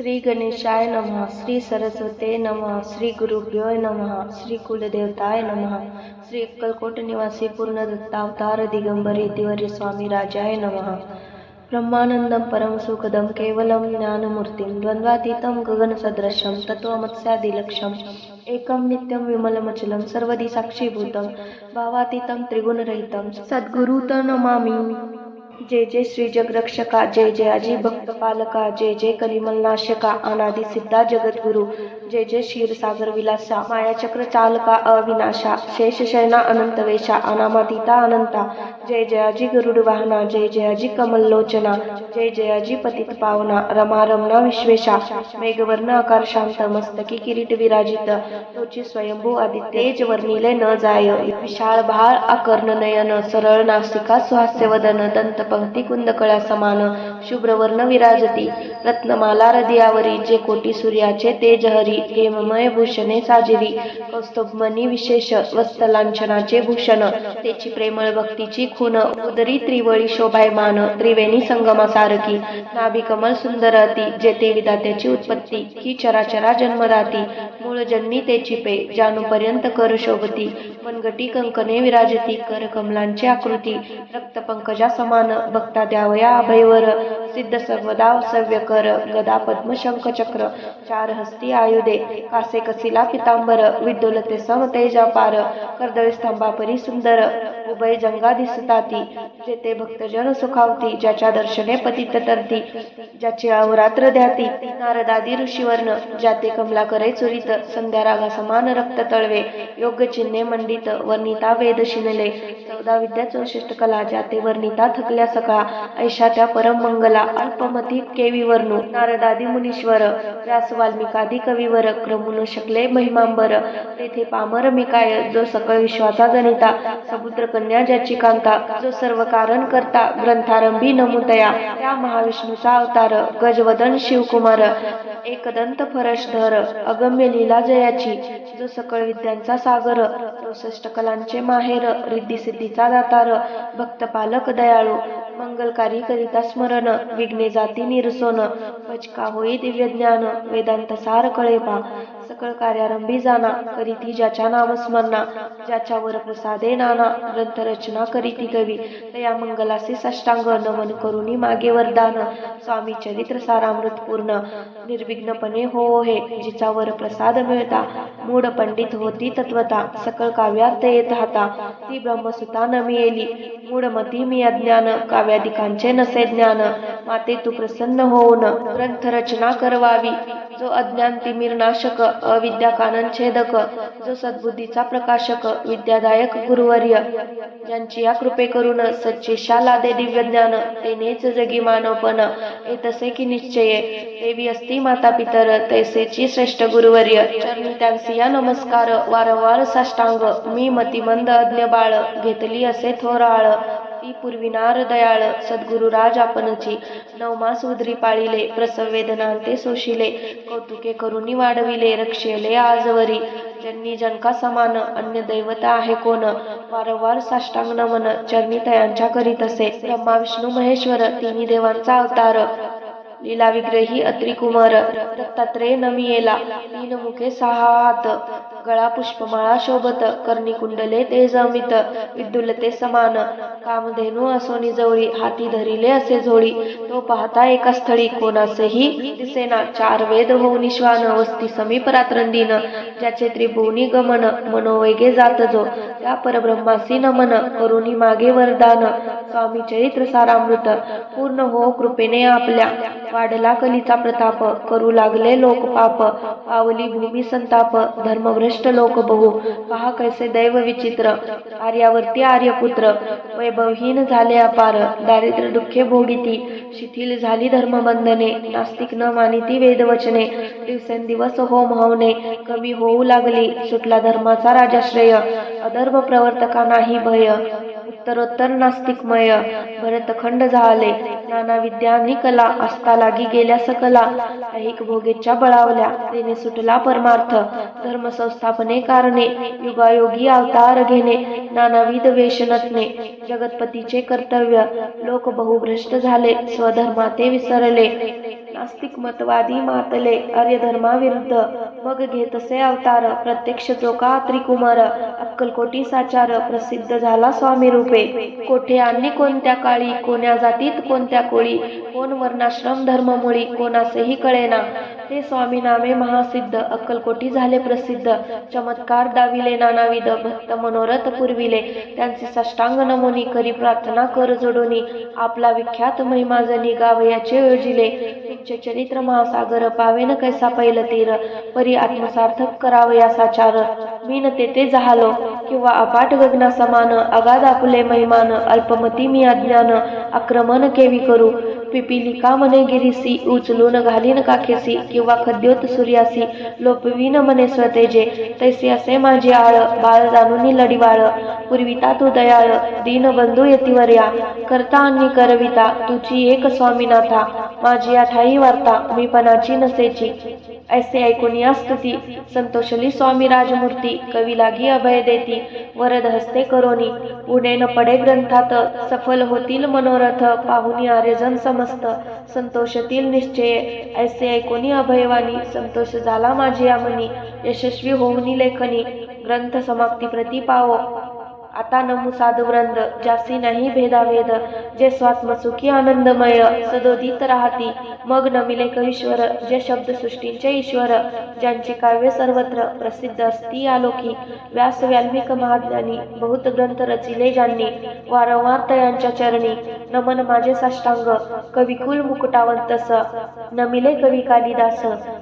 श्री गणेशाय नमः श्री सरस्वते नमः श्री गुरुभ्यो नमः श्री कुलदेवताय नमः श्री अक्कलकोट निवासी पूर्ण दत्तावतार दिगंबर स्वामी राजाय नमः. ब्रह्मानन्दं परमसुखदं केवलं ज्ञानमूर्तिं द्वन्द्वातीतं गगनसदृशं तत्त्वमत्स्यादिलक्ष्यम् एकं नित्यं विमलमचलं सर्वदि साक्षीभूतं भावातीतं त्रिगुणरहितं सद्गुरुतं नमामि जय जय श्री जगरक्षका जय जय अजी भक्त पालका जय जय कलिमलनाशका अनादि सिद्धा जगद्गुरु। जय जय क्षीरसागर विलासा मायाचक्र चालका अविनाशा शेषशयना अनंत वेशा अनामादिता अनंता जय जयाजी गरुड वाहना जय जयाजी कमल्लोचना जय जयाजी पतित पावना रमा रमणा विश्वेशा मेघवर्ण आकार शांत मस्तकी किरीट विराजित तोची स्वयंभू आदित्य तेज वर्णिले न जाय विशाळ भाळ आकर्ण नयन सरळ नासिका सुहास्य वदन दंत पंक्ती कुंदकळा समान शुभ्रवर्ण विराजती रत्नमाला हृदयावरी जे कोटी सूर्याचे तेज हरी हेममय भूषणे साजिरी. कौस्तुभमणी विशेष वस्तलांछनाचे भूषण. त्याची प्रेमळ भक्तीची खून. उदरी त्रिवळी शोभायमान. त्रिवेणी संगमासारखी. नाभी कमल सुंदर अति. जेते विधात्याची उत्पत्ती. ही चराचरा जन्मदाती. मूळ जन्मी तेची पे. जानुपर्यंत कर शोभती. वनगटी कंकणे विराजती. कर कमलांची आकृती. रक्तपंकजा समान. भक्ता द्यावया अभयवर. सिद्ध सर्वदा सव्य कर. गदा पद्म शंख चक्र चार हस्ती आयुधे. कासे कसिला पितांबर विडोलते सम तेजा पार कर्दळी स्तंभापरी सुंदर उभय जंगा दिसताती. जेथे भक्तजन सुखावती ज्याच्या दर्शने पतित तरती. ज्याचे अहोरात्र द्याती नारदादी ऋषीवर्ण. ज्याते कमला करे चुरित संध्या रागा समान रक्त तळवे. योग्य चिन्हे मंडित वर्णिता वेद शिनले. चौदा विद्या चौशिष्ट कला ज्याते वर्णिता थकल्या सकाळ ऐशा त्या परम मंगला अल्पमती केवी वर्णू. नारदादी मुनीश्वर व्यास वाल्मिकादी कविवर. क्रमून शकले महिमांबर. तेथे पामर मिकाय जो सकळ विश्वाचा जनिता समुद्र कन्या ज्याची कांता जो सर्व कारण करता ग्रंथारंभी नमुतया त्या महाविष्णूचा अवतार गजवदन शिवकुमार. एकदंत फरश धर अगम्य लीला जयाची जो सकळ विद्यांचा सागर चौसष्ट कलांचे माहेर रिद्धी सिद्धीचा दातार भक्त पालक दयाळू. मंगलकारी करिता स्मरण विघ्ने जाती निरसोन पचका होई दिव्य ज्ञान वेदांत सार कळेपा सकळ कार्यारंभी जाना करीती ज्याच्या नामस्मरणा ज्याच्यावर प्रसादे नाना ग्रंथ रचना करीती कवी. तया मंगलासी साष्टांग नमन करुणी मागे वरदान. स्वामी चरित्र सारामृत पूर्ण. निर्विघ्नपणे हो हे जिचावर प्रसाद मिळता. मूढ पंडित होती तत्वता. सकळ काव्यार्थ येत हाता. ती ब्रह्मसुता मिळेली मूढमती मी अज्ञान काव्यादिकांचे नसे ज्ञान. माते तू प्रसन्न होऊन ग्रंथ रचना करवावी. जो अज्ञान तिमिर नाशक अविद्याकानन छेदक जो सद्बुद्धीचा प्रकाशक विद्यादायक गुरुवर्य. ज्यांची या कृपे करून सच्चे शाला दे दिव्य ज्ञान तेनेच जगी मानवपण हे तसे की निश्चये. देवी असती माता पितर तैसेची श्रेष्ठ गुरुवर्य. त्यांची त्यांसी या नमस्कार वारंवार साष्टांग. मी मतिमंद अज्ञ बाळ घेतली असे थोराळ. ती पूर्विनार दयाळ सद्गुरुराज आपणची नवमास उदरी पाळिले प्रसव वेदनांते सोशिले. कौतुके करुणी वाढविले रक्षेले आजवरी. ज्यांनी जनका समान अन्य दैवता आहे कोण? वारंवार साष्टांग नमन चरणी तयांच्या करीत असे. ब्रह्मा विष्णू महेश्वर तिन्ही देवांचा अवतार. लीला विग्रही अत्री कुमार दत्तात्रेय नमियेला तीन मुखे सहा हात गळा पुष्पमाळा शोभत कर्णी कुंडले ते जमित विद्युलते समान कामधेनू असो निजवळी हाती धरिले असे झोळी तो पाहता एका स्थळी कोणासेही दिसेना चार वेद हो निश्वान वस्ती समीप रात्रंदीन ज्याचे त्रिभुवनी गमन मनोवेगे जात जो त्या परब्रह्मासी नमन करुणी मागे वरदान. स्वामी चरित्र सारामृत. पूर्ण हो कृपेने आपल्या. वाढला कलीचा प्रताप. करू लागले लोक पाप. पावली भूमी संताप. धर्मभ्रष्ट लोक बहु. पहा कैसे दैव विचित्र. आर्यावर्ती आर्यपुत्र. वैभवहीन झाले अपार. दारिद्र्य दुःखे भोगिती. शिथिल झाली धर्मबंधने. नास्तिक न मानिती वेदवचने. दिवसेंदिवस होम हवने कमी होऊ लागली. सुटला धर्माचा राजाश्रय. अदर सर्व प्रवर्तकांनाही भय उत्तरोत्तर नास्तिकमय. भरतखंड झाले. नाना विद्या आणि कला असता लागी गेल्या सकला. ऐक भोगेच्या बळावल्या. तेने सुटला परमार्थ. धर्म संस्थापने कारणे. युगायोगी अवतार घेणे. नानाविध वेश नटणे. जगतपतीचे कर्तव्य. लोक बहुभ्रष्ट झाले. स्वधर्माते विसरले. नास्तिक मतवादी मातले आर्य धर्माविरुद्ध मग घेतसे अवतार प्रत्यक्ष चोका त्रिकुमार अक्कलकोटी साचार प्रसिद्ध झाला स्वामी रूपे. कोठे आणि कोणत्या काळी कोण्या जातीत कोणत्या कोळी कोण वर्णाश्रम धर्ममुळी कोणासही कळेना. ते स्वामी नामे महासिद्ध अक्कलकोटी झाले प्रसिद्ध चमत्कार दाविले नानाविध भक्त मनोरथ पुरविले. त्यांचे साष्टांग नमोनी करी प्रार्थना कर जोडोनी. आपला विख्यात महिमा जनी गावयाचे योजिले तुमचे चरित्र महासागर पावेन कैसा पैल तीर. परी आत्मसार्थक करावया साचार मी न तेथे जहालो. किंवा अपाट गगना समान अगाध आपुले महिमान अल्पमती मी अज्ञान आक्रमण केवी करू. पिपिलिका मने गिरीसी उचलून घालीन काखेसी किंवा खद्योत सूर्यासी लोपवीन मने स्वतेजे तैसे असे माझे आळ बाळ जाणून लढीवाळ. पूर्विता तू दयाळ दीन बंधू यतिवर्या करता आणि करविता तुझी एक स्वामीनाथा. माझी आठाई वार्ता मी पणाची नसेची. ऐसे ऐकून या स्तुती. संतोषली स्वामी राजमूर्ती कवी लागी अभय देती वरद हस्ते करोनी. पुणे न पडे ग्रंथात सफल होतील मनोरथ पाहुनी आर्यजन समस्त. संतोषतील निश्चय ऐसे ऐकुनी अभयवाणी. संतोष झाला माझी आमनी यशस्वी होऊनी लेखनी. ग्रंथ समाप्ती प्रती पावो. आता नमु साधुवृंद जासी नाही भेदाभेद जे स्वात्म सुखी आनंदमय सदोदित राहती. मग नमिले कवीश्वर जे शब्द सृष्टींचे ईश्वर ज्यांची काव्य सर्वत्र प्रसिद्ध असती आलोकी. व्यास व्याल्मिक महाज्ञानी बहुत ग्रंथ रचिले ज्यांनी. वारंवार तयांच्या चरणी नमन माझे साष्टांग. कविकुल मुकुटावंतस नमिले कवी कालिदास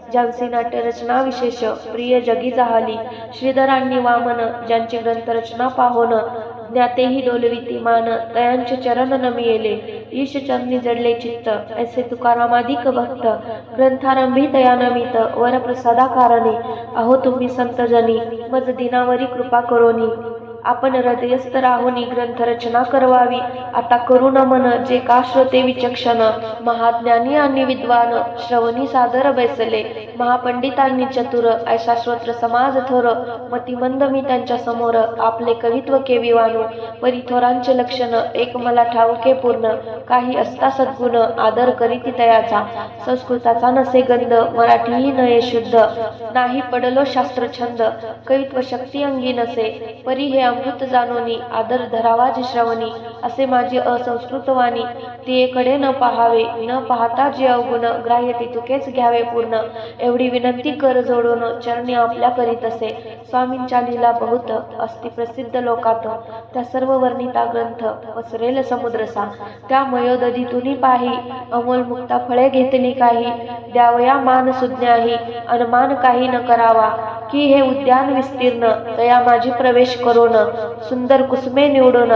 ज्यांची नाट्यरचना विशेष प्रिय जगी जहाली. श्रीधरांनी वामन ज्यांची ग्रंथरचना पाहोन ज्ञातेही डोलविती मान तयांचे चरण नमियेले. ईश चरणी जडले चित्त ऐसे तुकारामाधिक भक्त. ग्रंथारंभी तया नमित वरप्रसादा कारणे अहो तुम्ही संतजनी मज दिनावरी कृपा करोनी. आपण हृदयस्थ राहुनी ग्रंथ रचना करवावी. आता करू मन जे का श्रोते विचक्षण महाज्ञानी आणि विद्वान श्रवणी सादर बैसले. महापंडितांनी चतुर ऐसा श्रोत्र समाज थोर. मतिमंद मी त्यांच्यासमोर आपले कवित्व केवी वाणू परिथोरांचे लक्षण एक मला ठाऊके पूर्ण. काही असता सद्गुण आदर करीती तयाचा संस्कृताचा नसे गंध मराठीही नये शुद्ध. नाही पडलो शास्त्र छंद कवित्व शक्ती अंगी नसे. परी हे अमृत जाणोनी आदर धरावा जे श्रवणी असे माझे असंस्कृत वाणी तियेकडे न पाहावे न पाहता जे अवगुण ग्राह्य ते तुकेच घ्यावे पूर्ण. एवढी विनंती कर जोडून चरणी आपल्या करीत असे. स्वामींच्या लीला बहुत अस्ति प्रसिद्ध लोकात. त्या सर्व वर्णिता ग्रंथ पसरेल समुद्रसा त्या मयोदधीतुनी पाही अमोल मुक्ता फळे घेतली काही. द्यावया मान सुज्ञाही अनमान काही न करावा. की हे उद्यान विस्तीर्ण तया माझी प्रवेश करून सुंदर कुसुमे निवडून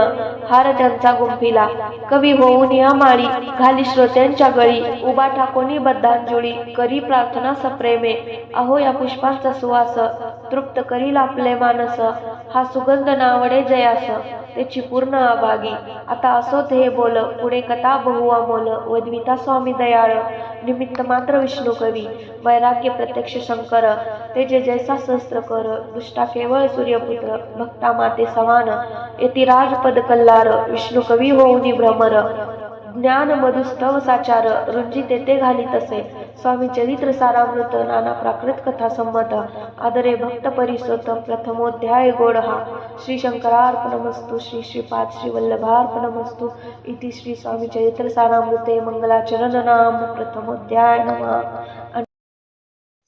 हार त्यांचा गुंफिला. कवी होऊन या माळी घाली श्रोत्यांच्या गळी उभा ठाकोनी बद्धांजुळी करी प्रार्थना सप्रेमे. अहो या पुष्पांचा सुवास तृप्त करील आपले मानस. हा सुगंध नावडे जयास. त्याची पूर्ण अभागी. आता असोत हे बोल. पुढे कथा बहु अमोल. वद्विता स्वामी दयाळ. निमित्त मात्र विष्णू कवी. वैराग्य प्रत्यक्ष शंकर. ते जे जैसा सहस्त्र कर. दुष्टा केवळ सूर्यपुत्र. भक्ता माते समान. येती राजपद कल्लार. विष्णू कवी होऊनी भ्रमर. ज्ञान मधुस्तव साचार. रुंजी तेथे घाली तसे स्वामी चरित्र सारामृत नाना प्राकृत कथा संमत आदरे भक्त परिसोत प्रथमोध्याय गोडहा श्री शंकरार्पणमस्तु श्री श्रीपाद श्री वल्लभार्पणमस्तु इति श्री स्वामी चरित्र सारामृते मंगलाचरण नाम प्रथमोध्याय नमः.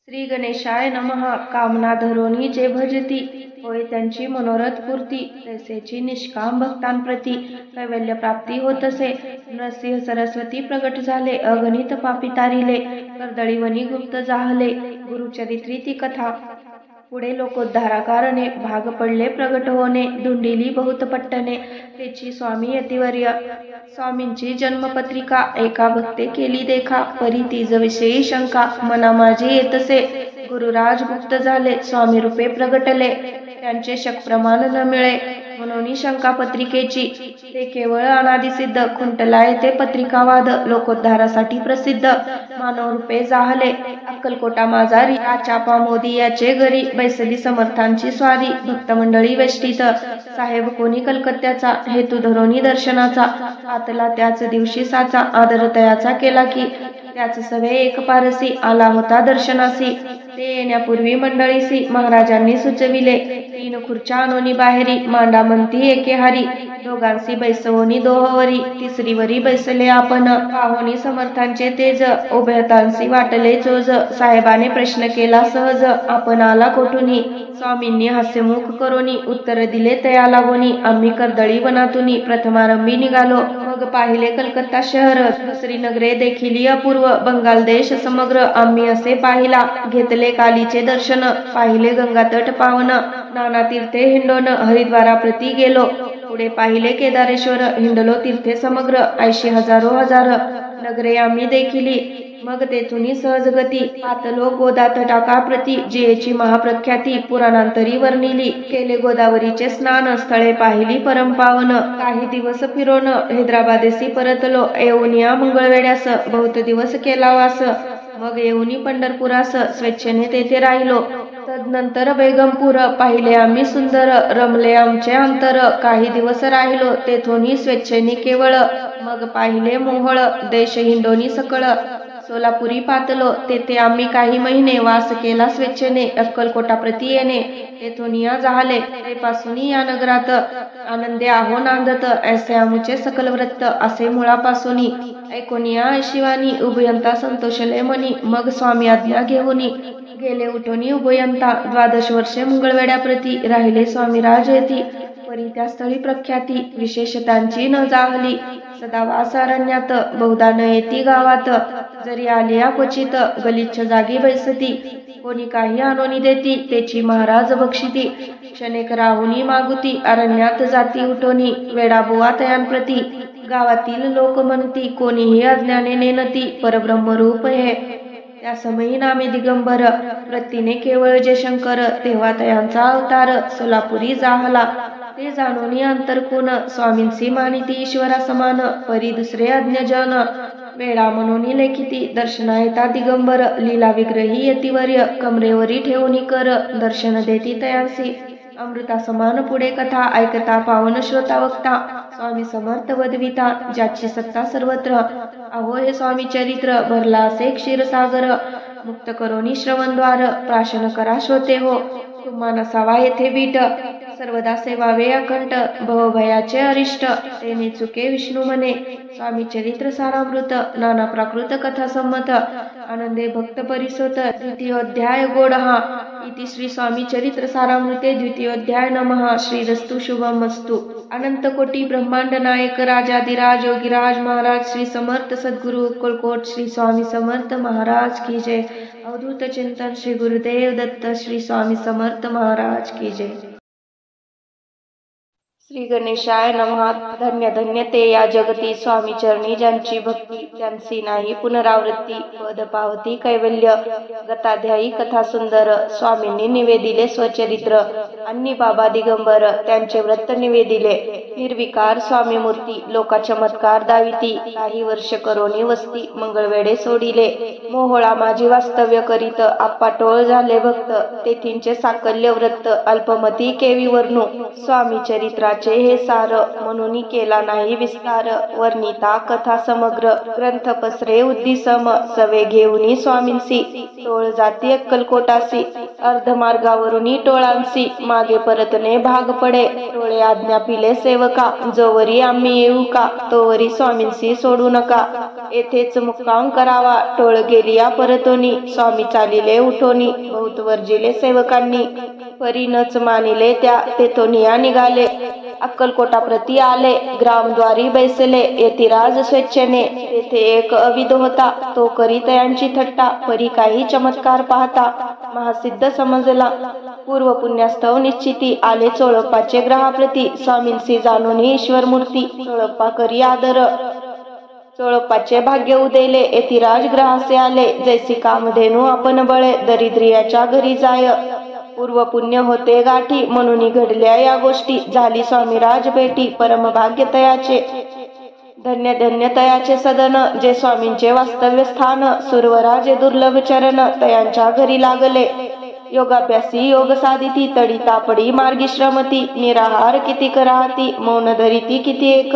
श्री गणेशाय नमः. कामना धरोनी जे भजती होय त्यांची मनोरथ पूर्ती तैसेची निष्काम भक्तांप्रती कैवल्य प्राप्ती होत असे. नृसिंह सरस्वती प्रगट झाले अगणित पापी तारिले कर्दळीवनी गुप्त जाहले गुरुचरित्री ती कथा पुढे लोकोद्धारा कारणे भाग पडले. प्रगट होणे धुंडिली बहुत पट्टणे त्याची स्वामी यतिवर्य स्वामींची जन्मपत्रिका एका भक्ते केली देखा. परी तीज विषयी शंका मना माझी येतसे. गुरुराज गुप्त झाले स्वामी रूपे प्रगटले. त्यांचे शक प्रमाण न मिळे. म्हणून शंका पत्रिकेची. ते केवळ अनादिसिद्ध खुंटला येथे पत्रिकावाद लोकोद्धारासाठी प्रसिद्ध. मानव रूपे जाहले. अक्कलकोटा माझारी चापा मोदी याचे घरी बैसली समर्थांची स्वारी. भक्त मंडळी वेष्टीत. साहेब कोणी कलकत्त्याचा? हेतू धरोनी दर्शनाचा. आतला त्याच दिवशी साचा. आदरतयाचा केला की त्याच सवे एक पारसी आला होता दर्शनासी. ते येण्यापूर्वी मंडळीसी महाराजांनी सुचविले तीन खुर्च्या अनोनी बाहेरी मांडा म्हणती एके हारी. दोघांसी बैसवोनी दोहवरी तिसरीवरी बैसले आपण. पाहोनी समर्थांचे तेज उभयतांसी वाटले चोज साहेबाने प्रश्न केला सहज आपण आला कोठुनी? स्वामींनी हास्यमुख करोनी उत्तर दिले तया लागोनी. आम्ही कर्दळी वनातून प्रथमारंभी निघालो. मग पाहिले कलकत्ता शहर दुसरी नगरे देखील अपूर्व बंगाल देश समग्र आम्ही असे पाहिला. घेतले कालीचे दर्शन पाहिले गंगातट पावन नाना तीर्थे हिंडोन हरिद्वारा प्रती गेलो. पुढे पाहिले केदारेश्वर हिंडलो तीर्थे समग्र ऐंशी हजारो हजार. नगरे आम्ही देखिली. मग तेथुनी सहजगती पातलो गोदा तटाकाप्रती जियेची महाप्रख्याती पुराणांतरी वर्णिली. केले गोदावरीचे स्नान स्थळे पाहिली परमपावन. काही दिवस फिरोन हैदराबादेसी परतलो. येऊनिया मंगळवेड्यास बहुत दिवस केला वास. मग येऊनी पंढरपुरास स्वेच्छेने तेथे राहिलो. तदनंतर बेगमपूर पाहिले आम्ही सुंदर रमले आमचे अंतर. काही दिवस राहिलो तेथोनी स्वेच्छेने केवळ. मग पाहिले मोहळ देश हिंडोनी सकळ. सोलापुरी पातलो तेथे आम्ही काही महिने वास केला स्वेच्छेने अक्कलकोटा प्रती येणे. तेथून या झाले तेपासून या नगरात. आनंदे आहो नांदत ऐसे आमुचे सकल व्रत असे मुळापासून. ऐकोनिया शिवानी उभयंता संतोषले मनी मग स्वामी आज्ञा घेऊनी. गेले उठोनी उभयंता द्वादश वर्षे मंगळवेड्याप्रती राहिले स्वामी राज येती परी त्या स्थळी प्रख्याती विशेषतांची न जाहली. सदा वासारण्यात बहुधा न येती गावात. जरी आलिया क्वचित गलिच्छ जागी बैसती. कोणी काही आणोनी देती त्याची महाराज बक्षिती. क्षणेक राहुनी मागुती अरण्यात जाती उठोनी. वेडाबुवा तयांप्रती. गावातील लोक म्हणती कोणीही अज्ञाने नेनती परब्रह्मरूप हे. त्या समयी नामे दिगंबर प्रतीने केवळ जयशंकर तेव्हा तयांचा अवतार सोलापुरी जाहला. ते जाणून अंतरकून स्वामींसी मानिती ईश्वरा समान परी दुसरे अज्ञजन वेळा म्हणून लेखिती दर्शना येता दिगंबर लीला विग्रही यतिवर्य कमरेवरी ठेवणी कर दर्शन देती तयांसी. अमृता समान पुढे कथा ऐकता पावन श्रोता वक्ता. स्वामी समर्थ वदविता ज्याची सत्ता सर्वत्र. अहो हे स्वामी चरित्र भरला असे क्षीरसागर मुक्त करोनी श्रवणद्वार प्राशन करा श्रोते हो. तुम्हा नसावा येथे बीट सर्वदा सेवावे अखंड भवभयाचे अरिष्ट. तेने चुके विष्णू म्हणे स्वामी चरित्र सारामृत नाना प्राकृत कथा संमत. आनंदे भक्त परिसोत द्वितीयोध्याय गोड हा इति श्री स्वामी चरित्र सारामृते द्वितीयोध्याय नमः. श्रीरस्तु शुभम अस्तु अनंत कोटी ब्रह्मांड नायक राजाधिराज योगीराज महाराज श्री समर्थ सद्गुरु कुलकोट श्री स्वामी समर्थ महाराज की जय. अवधूत चिंतन श्री गुरुदेव दत्त श्री स्वामी समर्थ महाराज की जय. श्री गणेशाय नमहा धन्य धन्य ते या जगती स्वामी चरणी ज्यांची भक्ती त्यांची नाही पुनरावृत्ती पद पावती कैवल्य गताध्यायी कथा सुंदर स्वामींनी निवेदिले स्वचरित्र. अन्नी बाबा दिगंबर त्यांचे व्रत निवेदिले. निर्विकार स्वामी मूर्ती लोका चमत्कार दाविती काही वर्ष करोनी वस्ती मंगळवेडे सोडिले. मोहोळा माझी वास्तव्य करीत आप्पा टोळ झाले भक्त तेथींचे साकल्य व्रत अल्पमती केवी वर्णू स्वामी चरित्रा हे सार म्हणून केला नाही विस्तार. वर्णिता कथा समग्र ग्रंथ पसरे उद्दिसम. सवे घेऊनी स्वामींसी. टोळ जाती अक्कलकोटासी. अर्धमार्गावरून टोळांसी. मागे परतने भाग पडे. टोळे आज्ञा पिले सेवका. जोवरी आम्ही येऊ का? तोवरी स्वामींसी सोडू नका. येथेच मुक्काम करावा. टोळ गेलिया परतोनी. स्वामी चालिले उठोनी. बहुत वर्जिले सेवकांनी. परीनच मानिले त्या. तेथोनिया निघाले. अक्कलकोटाप्रती आले. ग्रामद्वारी बैसले. यतिराज स्वेच्छेने. तेथे एक अविध होता. तो करीत यांची थट्टा. परी काही चमत्कार पाहता. महासिद्ध समजला. पूर्व पुण्यास्तव निश्चिती. आले चोळप्पाचे ग्रहाप्रती. स्वामींशी जाणून ईश्वर मूर्ती चोळप्पा करी आदर. चोळप्पाचे भाग्य उदेले. येथे राजग्रहासे आले. जैसी कामधेनू आपण बळे. दरिद्रियाच्या घरी जाय. पूर्व पुण्य होते गाठी. म्हणून घडल्या या गोष्टी. झाली स्वामीराज भेटी परमभाग्य तयाचे. धन्य धन्य तयाचे सदन. जे स्वामींचे वास्तव्य स्थान. सुरवराजे दुर्लभ चरण. तयांच्या घरी लागले. योगाभ्यासी योग साधिती तडी तापडी मार्गी श्रमती निराहार किती कराहती मौन धरिती किती एक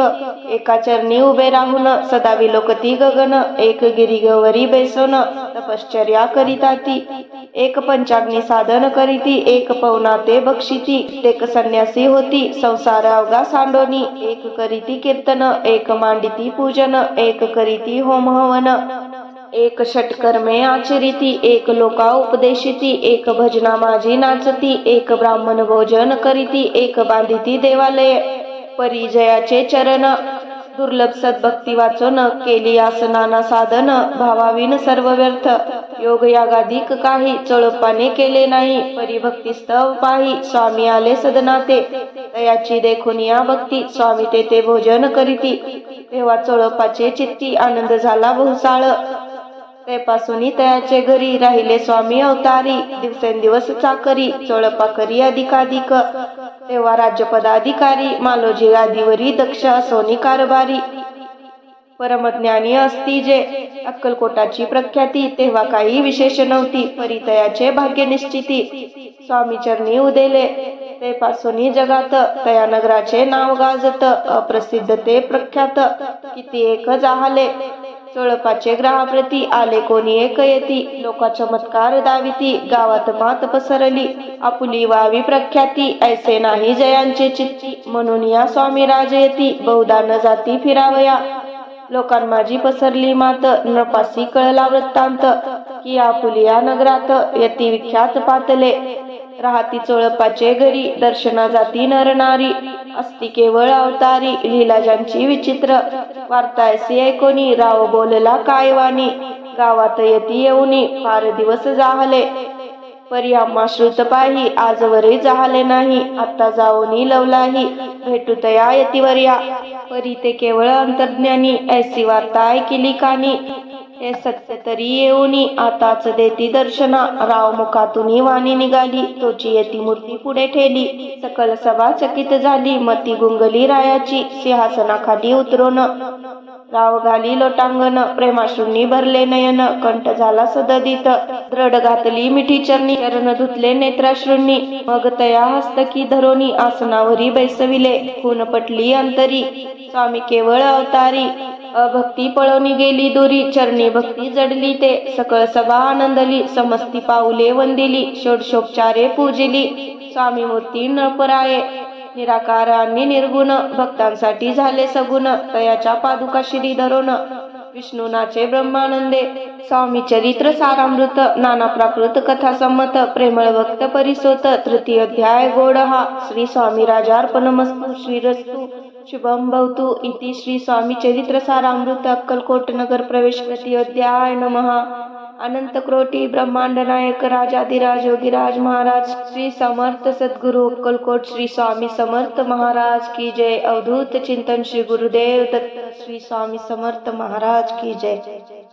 एका चरणी उभे राहून सदा विलोकती गगन एक गिरिगवरी बेसन तपश्चर्या करीता ती एक पंचाग्नी साधन करीती एक पवना ते बक्षिती एक संन्यासी होती संसार अवघा सांडोनी एक करीती कीर्तन एक मांडिती पूजन एक करीती होम हवन. एक षटकर्मे आचरिती एक लोका उपदेशिती एक भजना माझी नाचती एक ब्राह्मण भोजन करीती एक बांधिती देवालय. परिजयाचे चरण दुर्लभ सद्भक्ती वाचन केली आसनाना साधन भावाविन सर्व व्यर्थ. योग यागाधिक काही चळपाने केले नाही परिभक्ती स्तव पाही स्वामी आले सदनाते. तयाची देखून या भक्ती स्वामी तेथे भोजन करीती. तेव्हा चळपाचे चित्ती आनंद झाला बहुसाळ तेपासून तयाचे घरी राहिले स्वामी अवतारी. दिवसेंदिवस चाकरी चोळपा करी अधिकाधिक. तेव्हा राज्यपदाधिकारी मालोजी आदिवरी दक्ष सोनी कारभारी. परमज्ञानी असती जे. अक्कलकोटाची प्रख्याती तेव्हा काही विशेष नव्हती. परितयाचे भाग्य निश्चिती स्वामी चरणी उदेले. ते पासून जगात तया नगराचे नाव गाजत. अप्रसिद्ध ते प्रख्यात. किती एक जाहले. चोळपाचे ग्रहाप्रती आले कोणी एक येती. लोका चमत्कार दाविती. गावात मात पसरली. आपुली वावी प्रख्याती. ऐसे नाही जयांचे चित्ती. म्हणून या स्वामी राज येती. बहुधा न जाती फिरावया. लोकां माझी पसरली मात. नपासी कळला वृत्तांत. की आपुलिया नगरात यती विख्यात पातले. राहती चोळपाचे घरी दर्शना जाती नरनारी. असती केवळ अवतारी लीलाजांची विचित्र. वार्ता ऐसी ऐकोनी राव बोलला काय वाणी गावात येती येऊनी फार दिवस जाहले. परी श्रुत पाही आजवरे जाहले नाही. आता जाऊनी लवलाही भेटू तया यतीवर्या. परी ते केवळ अंतर्ज्ञानी ऐसी वार्ता ऐकिली कानी. हे सत्य तरी येऊनी आताच देती दर्शना. राव मुखातून वाणी निघाली. तोची येती मूर्ती पुढे ठेली. सकल सभा चकित झाली. मती गुंगली रायाची. सिंहासनाखाली उतरून राव घाली लोटांगण प्रेमाश्रूंनी भरले नयन कंठ झाला सददित द्रड घातली मिठी चरणी चरण धुतले नेत्राश्रूंनी. मग तया हस्तकी धरोनी आसनावरी बैसविले. खून पटली अंतरी स्वामी केवळ अवतारी. अभक्ती पळवणी गेली दुरी चरणी भक्ती जडली ते. सकळ सभा आनंदली समस्ती पाऊले वंदिली. षोडशोपचारे पूजिली. स्वामी मूर्ती नळपराये. निराकार आणि निर्गुण भक्तांसाठी झाले सगुण. तयाच्या पादुका श्री धरोन. विष्णुनाचे ब्रह्मानंदे. स्वामी चरित्र सारामृत. नाना प्राकृत कथा संमत. प्रेमळ भक्त परिसोत. तृतीय अध्याय गोड हा श्री स्वामी राजार्पणमस्तु श्रीरस्तु. शुभम भवतु इति श्री स्वामी चरित्र सारामृत अक्कलकोट नगर प्रवेश अध्याय नमः। अनंत क्रोटी ब्रह्मांड नायक राजाधिराज योगीराज महाराज श्री समर्थ सद्गुरु अक्कलकोट श्री स्वामी समर्थ महाराज की जय। अवधूत चिंतन श्री गुरुदेव दत्त श्री स्वामी समर्थ महाराज की जय।